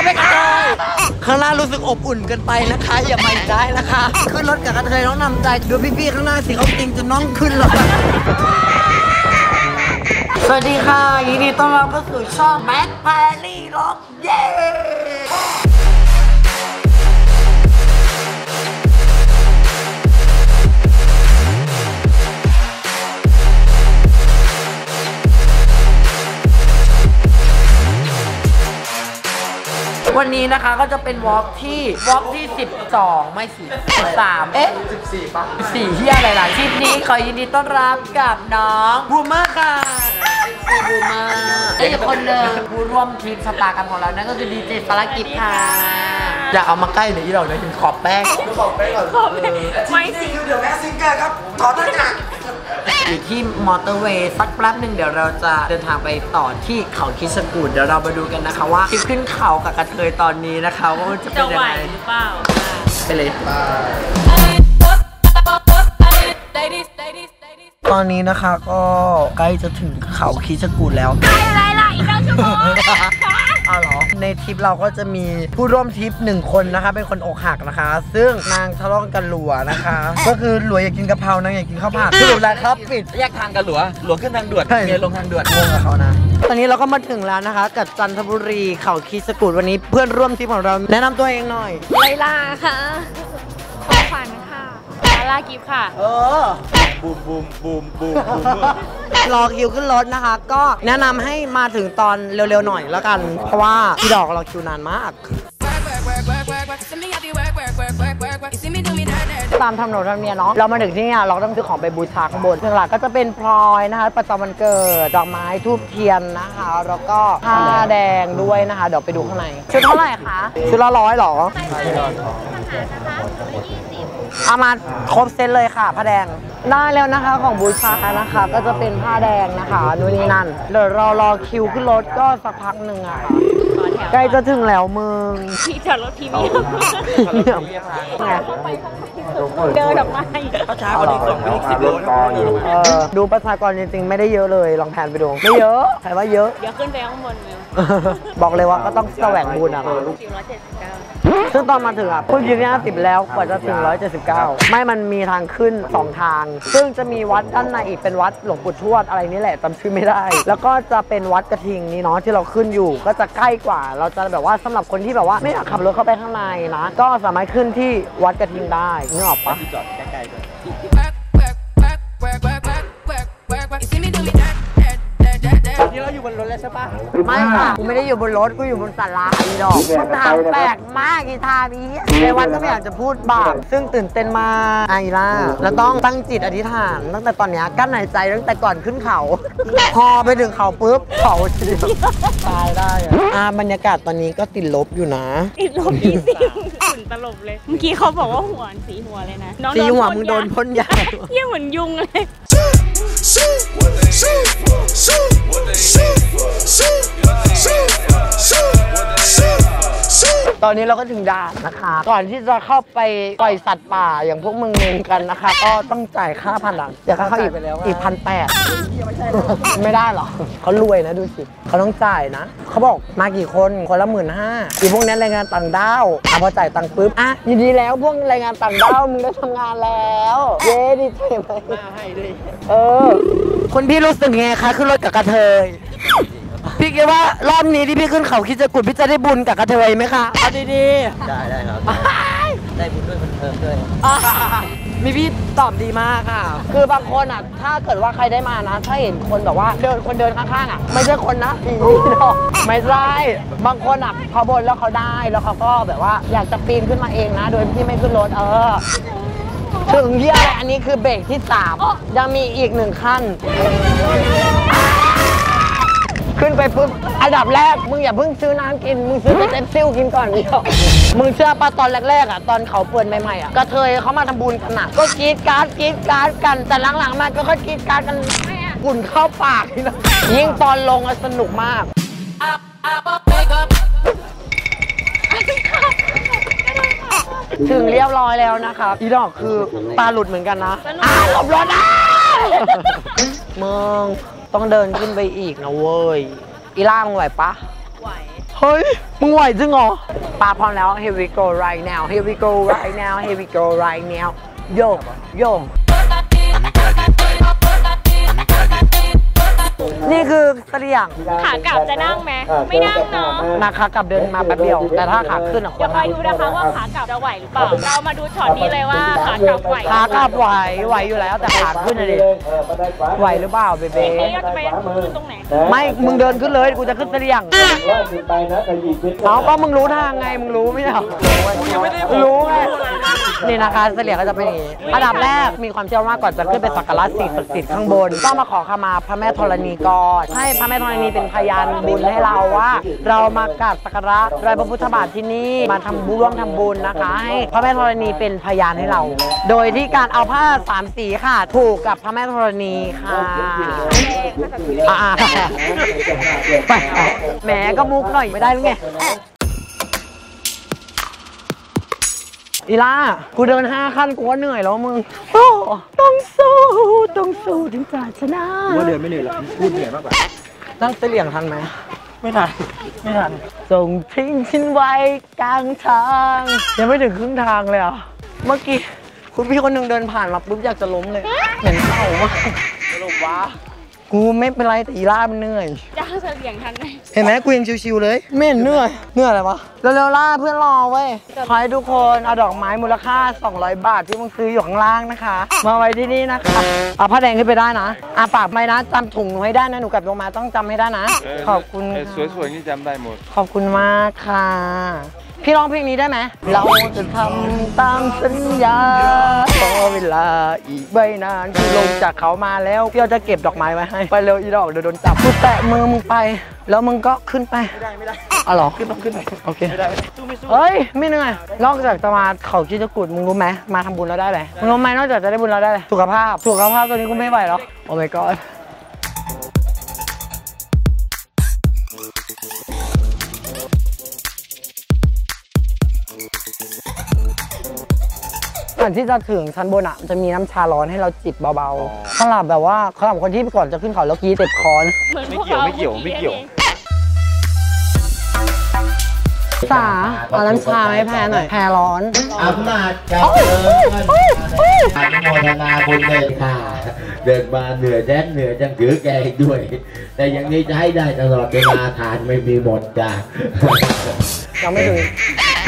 เราไม่กระเทยข้างล่ารู้สึกอบอุ่นเกินไปนะคะ อย่ามาได้นะคะ ขึ้นรถกับกระเทยน้องนำใจดูพี่ๆข้างหน้าสิเขาติงจนน้องขึ้นเลยสวัสดีค่ะยินดีต้อนรับเข้าสู่ช่องแม็กแพรรี่ล็อกเย้ วันนี้นะคะก็จะเป็นวอล์กที่วอล์กที่ 12 ไม่สิ13เอ๊ะ14ป่ะ4ที่อะไรล่ะคลิปนี้ขอยินดีต้อนรับกับน้องบูมเมอร์ค่ะบูมเมอร์และอีกคนหนึ่งผู้ร่วมทีมสตาร์กันของเรานั่นก็คือดีเจปารกิจค่ะอยากเอามาใกล้หน่อยที่เราเลยถึงขอบแป้งไม่สิเดี๋ยวแม่ซิงเกิลครับถอดหน้ากาก อยู่ที่มอเตอร์เวย์สักแป๊บหนึ่งเดี๋ยวเราจะเดินทางไปต่อที่เขาคิชกูดเดี๋ยวเรามาดูกันนะคะว่าคลิปขึ้นเขากับกระเทยตอนนี้นะคะว่ามันจะเป็จะนไหยัวงไงหรือเปล่า ไปเลย Ladies, ladies, ladies ตอนนี้นะคะก็ใกล้จะถึงเขาคิชกูดแล้ว อะไรล่ะอีกแล้วชั่วโมง อ้าวเหรอ ในทริปเราก็จะมีผู้ร่วมทริปหนึ่งคนนะคะ เป็นคนอกหักนะคะ ซึ่งนางทะเลาะกันหลัวนะคะ ก็คือหลัวอยากกินกะเพรานางอยากกินข้าวผัดสรุปแล้วครับปิด แยกทางกันหลัวหลัวขึ้นทางด่วนใช่ เมียลงทางด่วนงงกับเขานะ ตอนนี้เราก็มาถึงแล้วนะคะ กับจันทบุรีเขาคีสกูดวันนี้เพื่อนร่วมทริปของเราแนะนำตัวเองหน่อย ไลลาค่ะขอฝันค่ะลาลากิฟค่ะ เออ บูมบูมบูมบูมบูมรอคิวขึ้นรถนะคะ ก็แนะนำให้มาถึงตอนเร็วๆหน่อยแล้วกัน เพราะว่าพี่ดอกเราคิวนานมาก ตามทำโนทำเนียเนาะเรามาถึงที่เนี่ยเราก็ต้องซื้อของไปบูชาข้างบนหลักๆก็จะเป็นพลอยนะคะ ประจำวันเกิดดอกไม้ทูบเทียนนะคะ แล้วก็ผ้าแดงด้วยนะคะ เดี๋ยวไปดูข้างในชุดเท่าไหร่คะชุดละร้อยเหรอ เอามาครบเซตเลยค่ะผ้าแดง ได้แล้วนะคะของบูชานะคะ ก็จะเป็นผ้าแดงนะคะนู่นนี่นั่นเดี๋ยวเรารอคิวขึ้นรถก็สักพักหนึ่งอะค่ะต่อแถวใกล้จะถึงแล้วมึงที่จอดรถพรีเมียมไงเดินออกมาอีกถ้าช้ากว่านี้สองวิสิบโลนะเออดูประชากรจริงๆ ไม่ได้เยอะเลยลองแผนไปดูไม่เยอะใครว่าเยอะเดี๋ยวขึ้นไปข้างบนเลยบอกเลยว่าก็ต้องแสวงบุญอะค่ะ479 ซึ่งตอนมาถึงอะเพิ่งยืนที่50 แล้วกว่าจะถึง 179 ไม่มันมีทางขึ้น 2 ทาง ซึ่งจะมีวัดด้านในอีกเป็นวัดหลวงปู่ทวดอะไรนี่แหละจำชื่อไม่ได้ แล้วก็จะเป็นวัดกระทิงนี่เนาะที่เราขึ้นอยู่ก็จะใกล้กว่า เราจะแบบว่าสำหรับคนที่แบบว่าไม่อยากขับรถเข้าไปข้างในนะก็สามารถขึ้นที่วัดกระทิงได้นึกออกปะจอดใกล้ๆด้วย อยู่บนรถแล้วใช่ปะไม่ค่ะ กูไม่ได้อยู่บนรถ กูอยู่บนศาลาอีดอกคำถามแปลกมากอีทานี้ ในวันก็ไม่อยากจะพูดบาปซึ่งตื่นเต้นมากไอล่าแล้วต้องตั้งจิตอธิษฐาน ตั้งแต่ตอนเนี้ยกั้นหายใจตั้งแต่ก่อนขึ้นเขา พอไปถึงเขาปุ๊บเขาเฉียบตายได้อะอ่าบรรยากาศตอนนี้ก็ติดลบอยู่นะติดลบยี่สิบฝุ่ นตลบเลย เมื่อกี้เขาบอกว่าหัวสีหัวเลยนะน้องสีหัวพ่นมึงโดนยาพ่นยาเยี่ยเหมือนยุงเลย ตอนนี้เราก็ถึงด่านนะคะ ก่อนที่จะเข้าไปปล่อยสัตว์ป่าอย่างพวกมึงเองกันนะคะ ก็ต้องจ่ายค่าพันหลังเดี๋ยวค่าเข้าอีกอีกพันแปดไม่ได้เหรอเขารวยนะดูสิเขาต้องจ่ายนะเขาบอกมากี่คนคนละหมื่นห้าอีพวกนี้แรงงานต่างด้าวอะพอจ่ายตังค์ปุ๊บอะยินดีแล้วพวกแรงงานต่างด้าวมึงได้ทำงานแล้วเย้ดีใจไหมให้ด้วยเออคุณพี่รู้สึกไงคะขึ้นรถกับกระเทย พี่คิดว่ารอบนี้ที่พี่ขึ้นเขาคิดจะกุดพี่จะได้บุญกับกระเทยไหมคะเอาดีได้ได้ครับๆได้บุญด้วยบันเทิงด้วยอ่ามีพี่ตอบดีมากค่ะ คือบางคนอะ ถ้าเกิดว่าใครได้มานะ ถ้าเห็นคนแบบว่าเดินคนเดินข้างๆอะ ไม่ใช่คนนะผีหรอกไม่ใช่ บางคนอะเขาบนแล้วเขาได้ แล้วเขาก็แบบว่าอยากจะปีนขึ้นมาเองนะ โดยที่ไม่ขึ้นรถเออ ถึงเยี่ยอะไรอันนี้คือเบรกที่สามยังมีอีกหนึ่งขั้น ขึ้นไปปุ๊บอันดับแรก มึงอย่าเพิ่งซื้อน้ำกิน มึงซื้อเป็นเต็มซิลกินก่อนเดียวมึงเชื่อปะตอนแรกๆอะตอนเขาเปิดใหม่ๆอะกระเทยเขามาทำบุญกันอะก็กรีดการ์ดกรีดการ์ดกันแต่หลังๆมาก็ค่อยกรีดการ์ดกันกุ่นเข้าปากนี่นะยิ่งตอนลงอะสนุกมากถึงเรียบร้อยแล้วนะคะอีดอกคือตาหลุดเหมือนกันนะอ่าหลบรถอะมึง ต้องเดินขึ้นไปอีกนะเว้ย อีล่ามึงไหวปะ ไหวถเฮ้ย มึงไหวจริงเหรอปาพร้อมแล้ว here we go right now here we go right now here we go right now โยโย นี่คือเสลียงขากลับจะนั่งไหมไม่นั่งเนาะนะคะกลับเดินมาแป๊บเดียว แต่ถ้าขาขึ้นอะคเดี๋วยวรคอยดูนะคะว่าขากลับจะไหวหรือเปล่า เรามาดูช็อตนี้เลยว่าขากลับไหวขากลับไหวไหวอยู่แล้วแต่ขาขึ้นอะดิไหวหรือเปล่าเบเบ้เอ๊ะเราจะไปขึ้นตรงไหนไม่มึงเดินขึ้นเลยกูจะขึ้นเสลียงเอาก็มึงรู้ทางไงมึงรู้ไม่ใช่เหรอรู้ไงนี่นะคะเสลียงก็จะเป็นอย่างนี้อันดับแรกมีความเชื่อว่าก่อนจะขึ้นไปสักการะสิ่งศักดิ์สิทธิ์ข้างบนต้องมาขอขมาพระแม่ธรณีก่อนให้พระแม่ธรณีเป็นพยานบุญให้เราว่า เรามากราบสักการะรอยพระพุทธบาทที่นี่มาทำบุญร่วมทำบุญนะคะให้พระแม่ธรณีเป็นพยานให้เรา โดยที่การเอาผ้าสามสีค่ะ ถูกกับพระแม่ธรณีค่ะไปแหมก็มุกหน่อยไม่ได้หรือไง อีล่ากูเดินห้าขั้นกูก็เหนื่อยแล้วมึงโอ้ต้องสู้ต้องสู้ถึงจะชนะว่าเดินไม่เหนื่อยหรอกพูดเหนื่อยมากกว่านั่งเสลี่ยงทันไหมไม่ทันไม่ทันส่งทิ้งฉันไว้กลางทางยังไม่ถึงครึ่งทางเลยเหรอะเมื่อกี้คุณพี่คนหนึ่งเดินผ่านมาปุ๊บอยากจะล้มเลย เห็นเข่ามากสรุปว่า กูไม่เป็นไรแต่อีล่ามันเหนื่อยจ้างเสลียงทันไหมเห็นไหมกูยังชิวๆเลยไม่เห็นเหนื่อยเหนื่อยอะไรวะเร็วๆล่าเพื่อนรอเว้ยขอให้ทุกคนเอาดอกไม้มูลค่า 200 บาทที่มึงซื้ออยู่ข้างล่างนะคะ มาไว้ที่นี่นะคะเอาผ้าแดงขึ้นไปได้นะอะฝากไปนะจำถุงหนูให้ได้นะหนูกลับลงมาต้องจำให้ได้นะ ขอบคุณเออค่ะสวยๆนี่จำได้หมด ขอบคุณมากค่ะ พี่ร้องเพลงนี้ได้ไหมเราจะทำตามสัญญาพอเวลา อีกไม่นานคือลงจากเขามาแล้วพี่เราจะเก็บดอกไม้ไว้ให้ ไปเร็วอีดอกเดี๋ยวโดนจับกูแตะมือมึงไป แล้วมึงก็ขึ้นไป ไม่ได้ไม่ได้อ๋อเหรอขึ้นต้องขึ้นโอเคไม่ได้สู้ไม่สู้เฮ้ยไม่เหนื่อยนอกจากจะมาเขาคิดจะกุดมึงรู้ไหมมาทำบุญแล้วได้เลยมึงรู้ไหมนอกจากจะได้บุญแล้วได้เลยสุขภาพสุขภาพตัวนี้กูไม่ไหวหรอกโอ้ my god ก่อนที่จะถึงชั้นบนอะมันจะมีน้ำชาร้อนให้เราจิบเบาๆสำหรับแบบว่าสำหรับคนที่ก่อนจะขึ้นเขาแล้วกรี้เจ็บคอนะเหมือนไม่พวกเกี่ยวเราไม่เกี่ยวไม่เกี่ยว สาเอาน้ำชาไหมแพ้หน่อยแพ้ร้อน อำนาจเจริญอนุโมทนาบุญเลยค่ะ เดินมาเหนื่อยแดนเหนื่อยจังถือแกอีกด้วย แต่อย่างนี้จะให้ได้ตลอดเวลาทานไม่มีหมดจ้ะ ยังไม่ถึง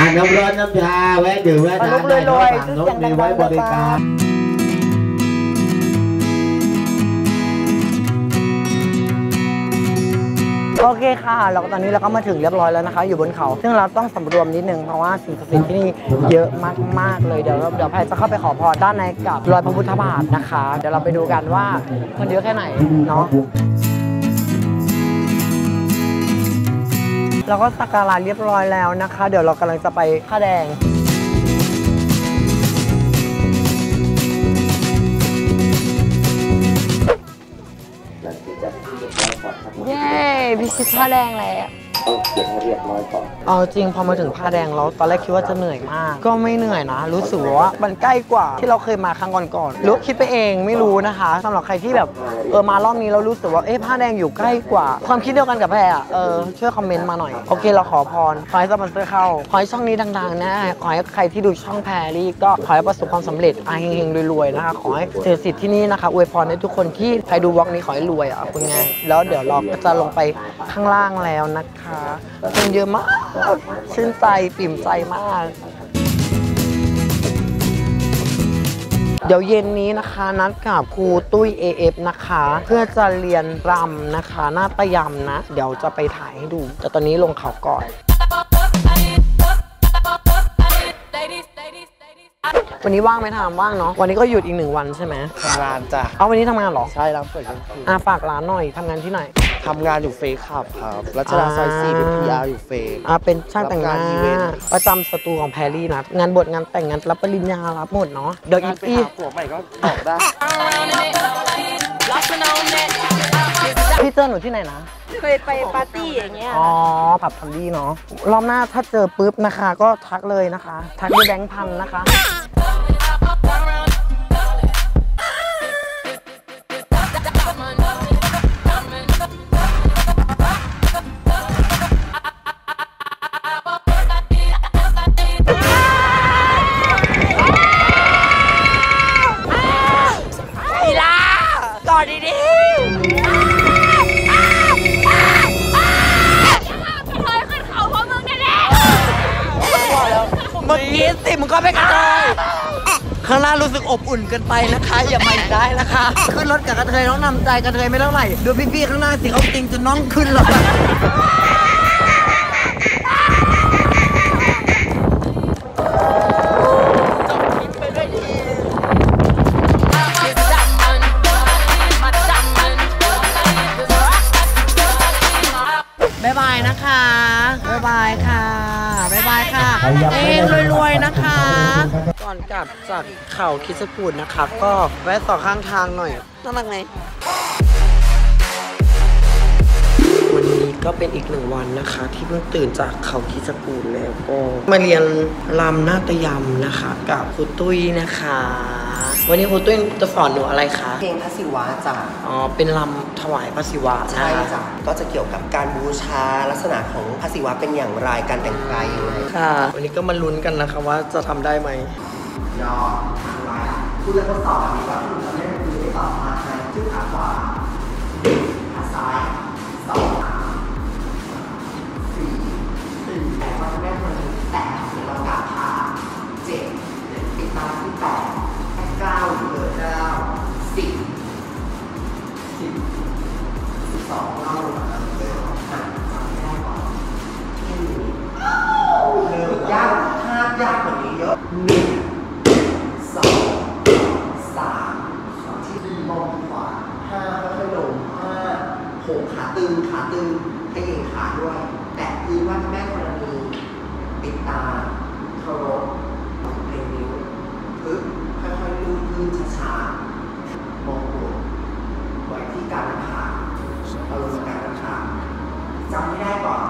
อ่าน้ำร้อนน้ำชาแวะดื่มแวะทานได้รเนาะวยๆฝั่งโน้นมีไว้บริการโอเคค่ะแล้วก็ตอนนี้เราก็มาถึงเรียบร้อยแล้วนะคะ อยู่บนเขา ซึ่งเราต้องสำรวมนิดนึง เพราะว่าสิ่งศักดิ์สิทธิ์ที่นี่เยอะมากๆเลย เดี๋ยวเดี๋ยวแพรจะเข้าไปขอพรด้านในกับรอยพระพุทธบาทนะคะ เดี๋ยวเราไปดูกันว่ามันเยอะแค่ไหนเนาะ เราก็สักการะเรียบร้อยแล้วนะคะ เดี๋ยวเรากำลังจะไปผ้าแดงเย้พิชิตผ้าแดงแล้ว เอาจริงพอมาถึงผ้าแดงแล้วตอนแรกคิดว่าจะเหนื่อยมาก ก็ไม่เหนื่อยนะ รู้สึกว่ามันใกล้กว่าที่เราเคยมาครั้งก่อนๆรู้คิดไปเองไม่รู้นะคะสำหรับใครที่แบบเออมารอบนี้เรารู้สึกว่าเอ๊ะผ้าแดงอยู่ใกล้กว่า ความคิดเดียวกันกับแพรอะเออช่วยคอมเมนต์มาหน่อยโอเคเราขอพรขอให้สปอนเซอร์เข้าขอให้ช่องนี้ดังๆนะขอให้ใครที่ดูช่องแพรรี่ก็ขอให้ประสบความสำเร็จอาเฮงๆรวยๆนะคะขอให้เจอสิทธิ์ที่นี่นะคะอวยพรให้ทุกคนที่ใครดูวอล์กนี้ขอให้รวยอะคุณไงแล้วเดี๋ยวเราก็จะลงไปข้างล่างแล้วนะคะคนเยอะมาก ชื่นใจปิ่มใจมาก เดี๋ยวเย็นนี้นะคะนัดกับครูตุ้ย AF นะคะ เพื่อจะเรียนรำนะคะหน้าตยำนะ เดี๋ยวจะไปถ่ายให้ดู แต่ตอนนี้ลงเขาก่อนวันนี้ว่างไหมถามว่างเนาะวันนี้ก็หยุดอีกหนึ่งวันใช่ไหมทำงานจ้ะเอาวันนี้ทำงานเหรอใช่ร้านเปิดกลางคืนอะฝากร้านหน่อยทำงานที่ไหน ทำงานอยู่เฟคขับครับรัชดาซอยสี่เป็นพีอาร์อยู่เฟคอะเป็นช่างแต่งหน้ารับงานอีเวนต์ประจำสตูของแพรรี่นะงานบทงานแต่งงานรับปริญญารับหมดเนาะเดี๋ยวอีงานไปพี่หาผัวใหม่ก็บอกได้พี่เจอหนูที่ไหนนะเคยไปปาร์ตี้อย่างเงี้ย อ๋อ ผับทำดีเนาะ รอบหน้าถ้าเจอปุ๊บนะคะ ก็ทักเลยนะคะ ทักด้วยแบงค์พันนะคะ ข้างหน้ารู้สึกอบอุ่นเกินไปนะคะ อย่ามาอีกได้นะคะขึ้นรถกับกระเทยต้องนำใจกระเทยไม่เท่าไหร่ดูพี่ๆข้างหน้าสิเขาจริงจนน้องขึ้นแล้วบ๊ายบายนะคะบ๊ายบายค่ะ บ๊ายบายค่ะเอ้รวยๆ นะคะก่ อนกลับจากเขาคิดสกูดนะคะก็แวะต่อข้างทางหน่อย น่ารักไหมวันนี้ก็เป็นอีกหนึ่งวันนะคะ ที่เพิ่งตื่นจากเขาคิดสกูดแล้วก็ มาเรียนรำนาฏยำนะคะ กับครูตุ้ยนะคะ วันนี้ครูตุ้ยจะสอนหนูอะไรคะเพลงพระศิวะจ้ะอ๋อเป็นรำถวายพระศิวะนะใช่คะจ้ะก็จะเกี่ยวกับการบูชาลักษณะของพระศิวะเป็นอย่างไรการแต่งกายอย่างไรค่ะ วันนี้ก็มาลุ้นกันนะคะว่าจะทำได้ไหม ยอดทางไลน์คุณจะทดสอบแบบนี้ก่อนคุณจะเล่นคือไปตอบมาในชื่อขาขวาขา ขาตึงขาตึงเขยิบขาด้วย แต่ยืนว่าแม่ธรณีปิดตาเคารพเรียนนิ้วพึบค่อยๆลื่นลื่นช้าๆมองหัวไว้ที่การกระขาอารมณ์การกระขาจำไม่ได้ก่อน